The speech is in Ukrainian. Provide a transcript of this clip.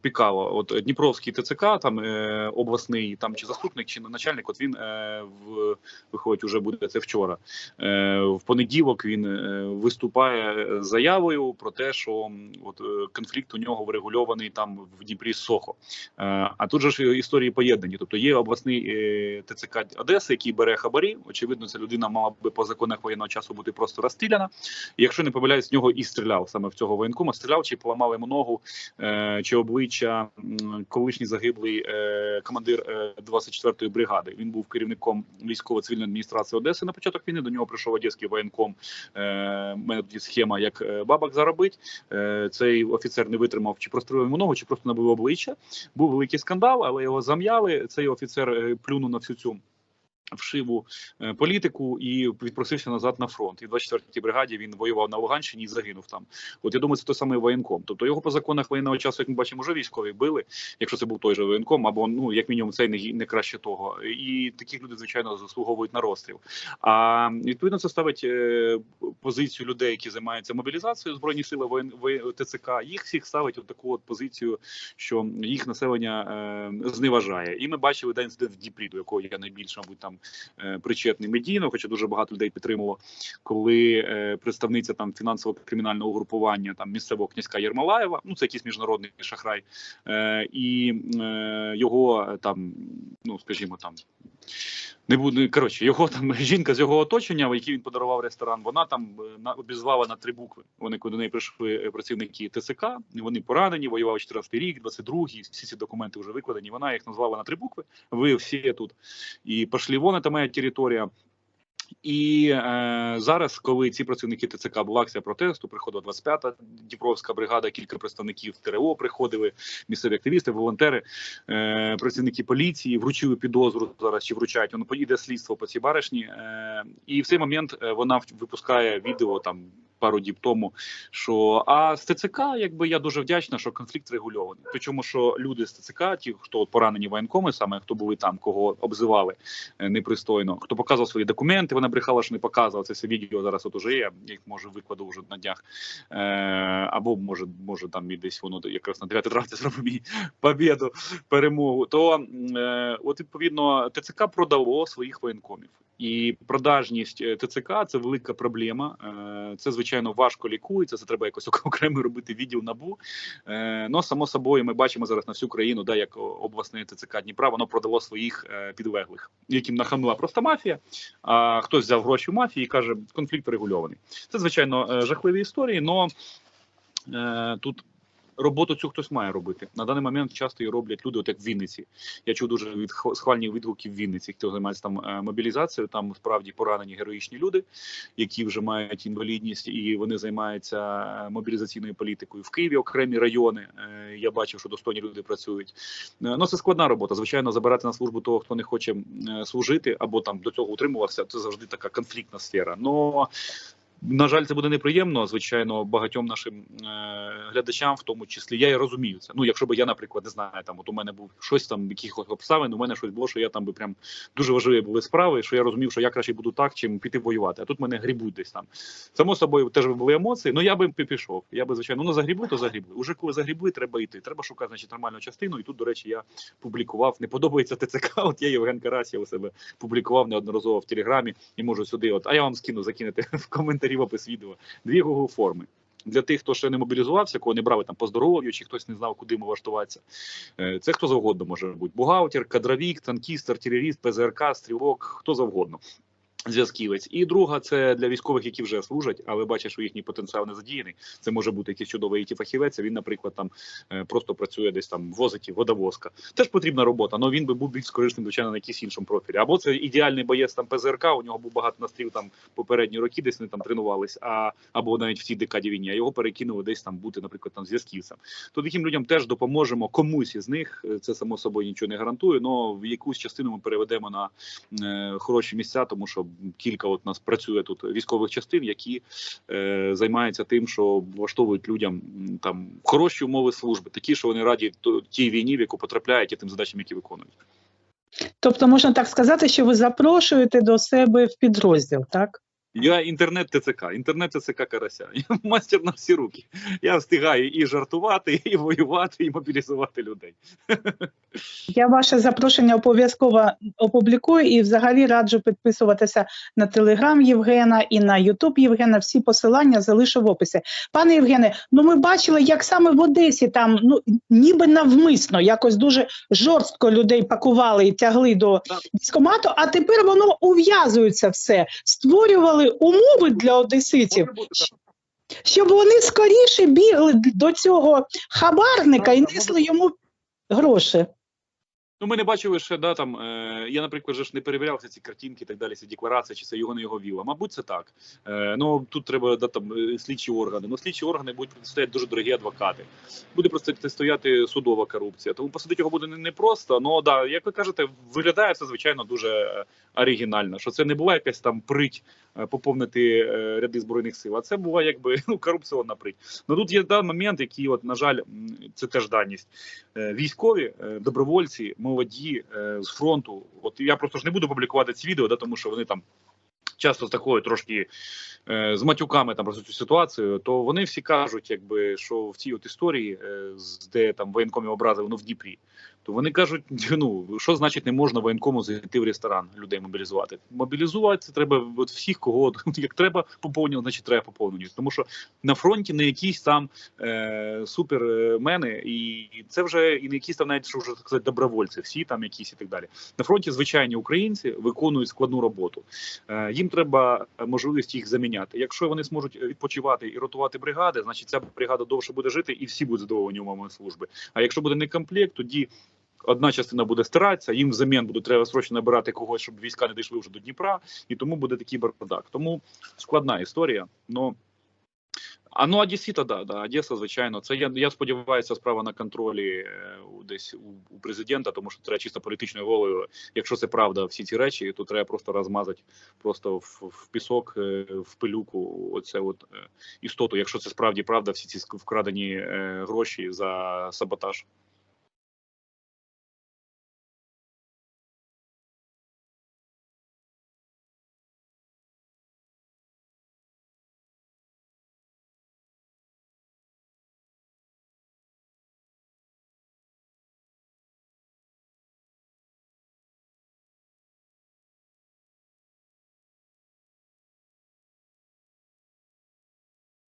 Пікало, от Дніпровський ТЦК, там е, обласний там чи заступник, чи начальник, от він е, в виходить, уже буде це вчора. Е, в понеділок він е, виступає заявою про те, що от е, конфлікт у нього врегульований там в Дніпрі Сохо. Е, а тут же ж історії поєднані. Тобто є обласний е, ТЦК Одеси, який бере хабарі. Очевидно, ця людина мала би по законах воєнного часу бути просто розстріляна. Якщо не помиляюсь, з нього і стріляв саме в цього воєнкома. Стріляв чи поламав йому ногу е, чи обличчя колишній загиблий е, командир е, 24-ї бригади. Він був керівником військово-цивільної адміністрації Одеси на початок війни. До нього прийшов одеський воєнком. Е, мене є схема, як е, бабак заробить. Е, цей офіцер не витримав чи прострілив ногу, чи просто набив обличчя. Був великий скандал, але його зам'яли. Цей офіцер е, плюнув на всю цю. Вшиву е, політику і відпросився назад на фронт. І в 24-й бригаді він воював на Луганщині і загинув там. От я думаю, це той самий воєнком. Тобто його по законах воєнного часу, як ми бачимо, вже військові били, якщо це був той же воєнком, або ну як мінімум цей не, не краще того. І такі люди, звичайно, заслуговують на розстріл. А відповідно це ставить е, позицію людей, які займаються мобілізацією збройні сили воєн воє- ТЦК. Їх всіх ставить от таку от позицію, що їх населення е, зневажає. І ми бачили день в Дніпрі, до якого я найбільше, мабуть, там е, причетний медійно, хоча дуже багато людей підтримало, коли е, представниця там фінансово-кримінального групування там місцевого князька Єрмалаєва, ну це якийсь міжнародний шахрай, е, і його там, ну скажімо, там. Не буде коротше, його там жінка з його оточення, в якій він подарував ресторан. Вона там е, на обізвала на три букви. Вони коли до неї прийшли е, працівники ТСК. Вони поранені, воював 14 рік, 22-й, Всі ці документи вже викладені. Вона їх назвала на три букви. Ви всі тут і пошли вон, це моя територія. І е, зараз, коли ці працівники ТЦК була акція протесту, приходила 25-та Дніпровська бригада, кілька представників ТРО приходили, місцеві активісти, волонтери, е, працівники поліції вручили підозру зараз чи вручають. Воно поїде слідство по цій баришні. Е, і в цей момент е, вона випускає відео там пару діб тому. Що а з ТЦК, якби я дуже вдячна, що конфлікт регульований. Причому, що люди з ТЦК, ті, хто поранені воєнкоми, саме хто були там, кого обзивали е, непристойно, хто показував свої документи, вона брехала, що не показувала. Це все відео зараз от уже є. Я їх може викладу вже на днях. Е, або може, може там і десь воно якраз на 9 травня зробив побіду, перемогу. То е, от відповідно ТЦК продало своїх воєнкомів. І продажність е, ТЦК це велика проблема. Е, Це звичайно важко лікується. Це треба якось окремо робити відділ набу. Ну само собою, ми бачимо зараз на всю країну, да, як обласне ТЦК Дніпра, воно продало своїх підлеглих, яким нахамила просто мафія. А хтось взяв гроші в мафії і каже, конфлікт регульований. Це звичайно жахливі історії, але тут. Роботу цю хтось має робити на даний момент. Часто її роблять люди, от як в Вінниці. Я чув дуже від схвальні відгуки в Вінниці, хто займається там е, мобілізацією. Там справді поранені героїчні люди, які вже мають інвалідність, і вони займаються е, мобілізаційною політикою. В Києві окремі райони. е, Я бачив, що достойні люди працюють. Ну це складна робота. Звичайно, забирати на службу того, хто не хоче служити, або там до цього утримувався. Це завжди така конфліктна сфера. Но на жаль, це буде неприємно, звичайно, багатьом нашим е, глядачам, в тому числі я і розумію це. Ну, якщо б я, наприклад, не знаю, там от у мене був щось там, якихось обставин, у мене щось було, що я там би прям дуже важливі були справи, що я розумів, що я краще буду так, чим піти воювати. А тут мене грібуть десь там. Само собою теж були емоції. Ну я би пішов. Я би звичайно ну загрібли, то загрібли. Уже коли загрібли, треба йти. Треба шукати значить нормальну частину. І тут, до речі, я публікував. Не подобається ТЦК. От я Євген Карась, я у себе публікував неодноразово в телеграмі і можу сюди. От а я вам скину, закинете в коментарі в опис відео. Дві Google форми. Для тих, хто ще не мобілізувався, кого не брали там по здоров'ю, чи хтось не знав, куди йому влаштуватися. Е, Це хто завгодно може бути: бухгалтер, кадровік, танкіст, артилеріст, ПЗРК, стрілок, хто завгодно. Зв'язківець, і друга це для військових, які вже служать, але бачать, що їхній потенціал не задіяний. Це може бути якийсь чудовий it фахівець. Він, наприклад, там е, просто працює десь там возить водовозка. Теж потрібна робота, але він би був більш корисним, звичайно, на якійсь іншому профілі. Або це ідеальний боєць там ПЗРК. У нього був багато настріл там попередні роки, десь вони там тренувались, а або навіть в цій декаді війні. А його перекинули десь там бути, наприклад, там зв'язківцем. То таким людям теж допоможемо комусь із них. Е, Це само собою нічого не гарантує. але в якусь частину ми переведемо на е, хороші місця, тому що кілька от нас працює тут військових частин, які е, займаються тим, що влаштовують людям там хороші умови служби, такі, що вони раді тій війні, в яку потрапляють, і тим задачам, які виконують. Тобто можна так сказати, що ви запрошуєте до себе в підрозділ, так? Я інтернет ТЦК, інтернет ТЦК Карася. Я мастер на всі руки. Я встигаю і жартувати, і воювати, і мобілізувати людей. Я ваше запрошення обов'язково опублікую і взагалі раджу підписуватися на телеграм Євгена і на Ютуб Євгена. Всі посилання залишу в описі. Пане Євгене, ну ми бачили, як саме в Одесі там ну ніби навмисно якось дуже жорстко людей пакували і тягли до Так. військкомату, а тепер воно ув'язується все, створювали умови для одеситів. Щоб вони скоріше бігли до цього хабарника і несли йому гроші. Ну, ми не бачили ще, да, там, е, я, наприклад, же ж не перевірявся ці картинки і так далі, ці декларації, чи це його не його віла. Мабуть, це так. Е, ну, тут треба да, там, е, слідчі органи. Ну, слідчі органи будуть протистояти дуже дорогі адвокати. Буде просто стояти судова корупція. Тому посадити його буде не, не. Ну, да, як ви кажете, виглядає це, звичайно, дуже е, оригінально. Що це не була якась там прить е, поповнити ряди збройних сил, а це була якби ну, корупціонна прить. Ну тут є да, момент, який, от, на жаль, це теж даність. Військові, добровольці, молоді е, з фронту. От я просто ж не буду публікувати ці відео, да, тому що вони там. Часто з такою трошки е, з матюками там про цю ситуацію, то вони всі кажуть, якби що в цій от історії, е, де там воєнкомів образили, ну в Дніпрі, то вони кажуть: ну що значить не можна воєнкому зайти в ресторан людей мобілізувати? Мобілізувати треба от всіх, кого як треба поповнювати, значить треба поповнювати. Тому що на фронті не якісь там е, супермени, і це вже і не якісь там навіть що вже так сказати, добровольці, всі там якісь і так далі. На фронті звичайні українці виконують складну роботу. Е, їм треба можливість їх заміняти. Якщо вони зможуть відпочивати і ротувати бригади, значить ця бригада довше буде жити, і всі будуть задоволені умовами служби. А якщо буде не комплект, тоді. Одна частина буде старатися, їм взамін буде треба срочно набирати когось, щоб війська не дійшли вже до Дніпра, і тому буде такий бардак. Тому складна історія. Но а ну Одесіта, да, да, Одеса, звичайно. Це я, я сподіваюся, справа на контролі е, у- десь у, у президента, тому що треба чисто політичною волею. Якщо це правда, всі ці речі, то треба просто розмазати просто в, в пісок, е, в пилюку. Оце от е, істоту. Якщо це справді правда, всі ці вкрадені гроші за саботаж.